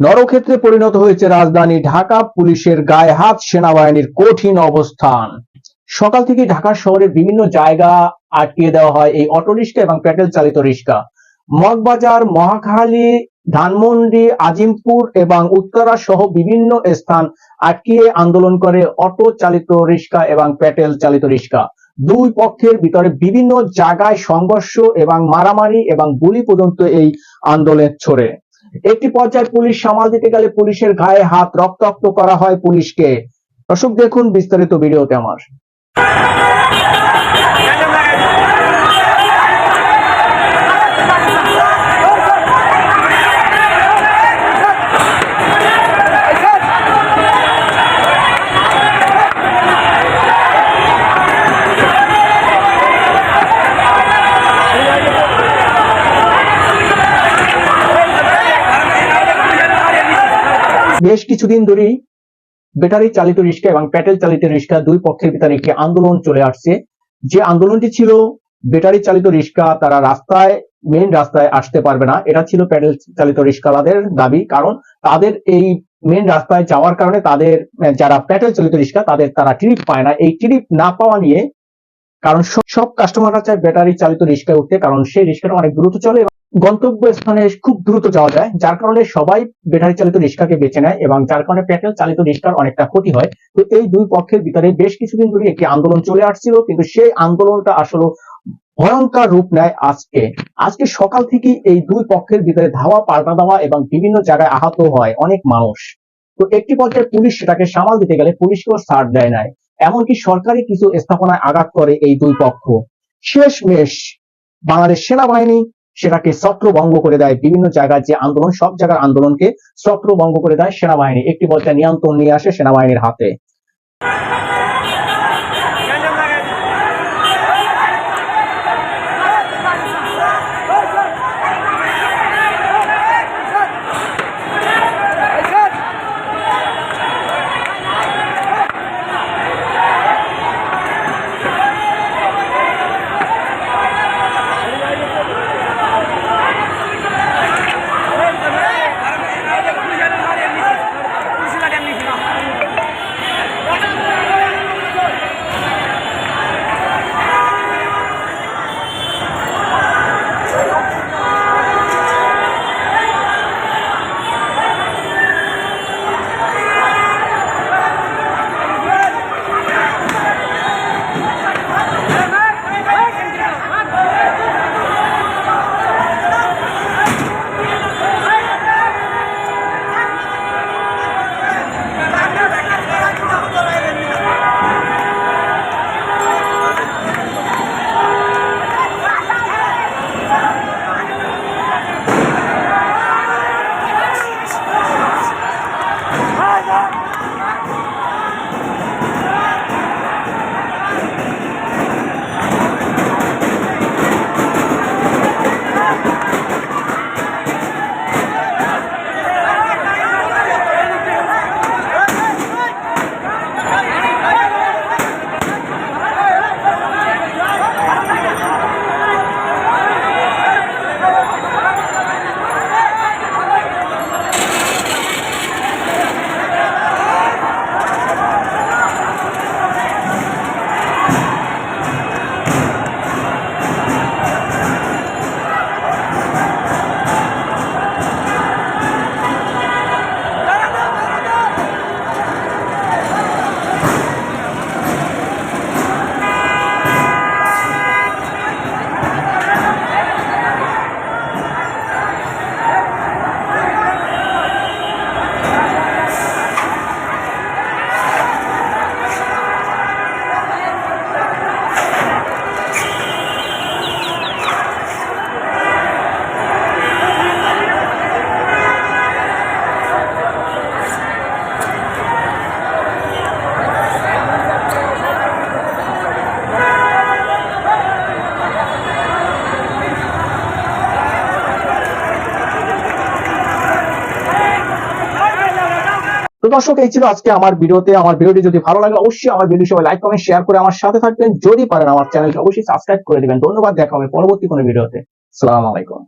নরক্ষেত্রে পরিণত হয়েছে রাজধানী ঢাকা, পুলিশের গায়ে হাত, সেনাবাহিনীর কঠিন অবস্থান। সকাল থেকে ঢাকা শহরের বিভিন্ন জায়গা আটকিয়ে দেওয়া হয় এই অটো রিক্সা এবং প্যাটেল চালিত রিক্সা। মগবাজার, মহাখালী, ধানমন্ডি, আজিমপুর এবং উত্তরা সহ বিভিন্ন স্থান আটকিয়ে আন্দোলন করে অটো চালিত রিক্সা এবং প্যাটেল চালিত রিক্সা। দুই পক্ষের ভিতরে বিভিন্ন জায়গায় সংঘর্ষ এবং মারামারি এবং গুলি পর্যন্ত এই আন্দোলন ছড়ে। একটি পর্যায়ে পুলিশ সামাল দিতে গেলে পুলিশের গায়ে হাত রক্তাক্ত করা হয় পুলিশকে। দর্শক, দেখুন বিস্তারিত ভিডিওতে আমার। বেশ কিছুদিন ধরেই ব্যাটারি চালিত রিক্সা এবং প্যাটেল চালিত রিক্সা দুই পক্ষের ভিতরে একটি আন্দোলন চলে আসছে। যে আন্দোলনটি ছিল, ব্যাটারি চালিত রিক্সা তারা রাস্তায় মেইন রাস্তায় আসতে পারবে না। এটা ছিল প্যাডেল চালিত রিক্সাওয়ালাদের দাবি। কারণ তাদের এই মেইন রাস্তায় যাওয়ার কারণে তাদের, যারা প্যাডেল চালিত রিক্সা, তাদের তারা ট্রিপ পায় না। এই ট্রিপ না পাওয়া নিয়ে কারণ সব- কাস্টমাররা চায় ব্যাটারি চালিত রিক্সায় উঠতে, কারণ সেই রিক্সাটা অনেক দ্রুত চলে গন্তব্য স্থানে খুব দ্রুত যাওয়া যায়, যার কারণে সবাই ব্যাটারি চালিত রিক্সাকে বেছে নেয় এবং যার কারণে পেট্রোল চালিত রিক্সার অনেকটা ক্ষতি হয়। তো এই দুই পক্ষের ভিতরে বেশ কিছুদিন ধরে একটি আন্দোলন চলে আসছিল, কিন্তু সেই আন্দোলনটা আসলে ভয়ঙ্কর রূপ নেয় আজকে। আজকে সকাল থেকে এই দুই পক্ষের ভিতরে ধাওয়া, পাল্টা দেওয়া এবং বিভিন্ন জায়গায় আহত হয় অনেক মানুষ। তো একটি পর্যায়ে পুলিশ সেটাকে সামাল দিতে গেলে পুলিশকেও ছাড় দেয় নাই। এমনকি সরকারি কিছু স্থাপনায় আঘাত করে এই দুই পক্ষ। শেষ মেশ বাংলাদেশ সেনাবাহিনী সেটাকে ছত্রভঙ্গ করে দেয়। বিভিন্ন জায়গায় যে আন্দোলন, সব জায়গার আন্দোলনকে ছত্রভঙ্গ করে দেয় সেনাবাহিনী। একটি পর্যায়ে নিয়ন্ত্রণ নিয়ে আসে সেনাবাহিনীর হাতে। দর্শক, এই ছিল আজকে আমার ভিডিওতে। আমার ভিডিওটি যদি ভালো লাগে, অবশ্যই আমার ভিডিও সবাই লাইক কমেন্ট শেয়ার করে আমার সাথে থাকবেন। যদি পারেন আমার চ্যানেলটি, অবশ্যই সাবস্ক্রাইব করে দিবেন। ধন্যবাদ, দেখা হবে পরবর্তী কোনো ভিডিওতে। সালাম আলাইকুম।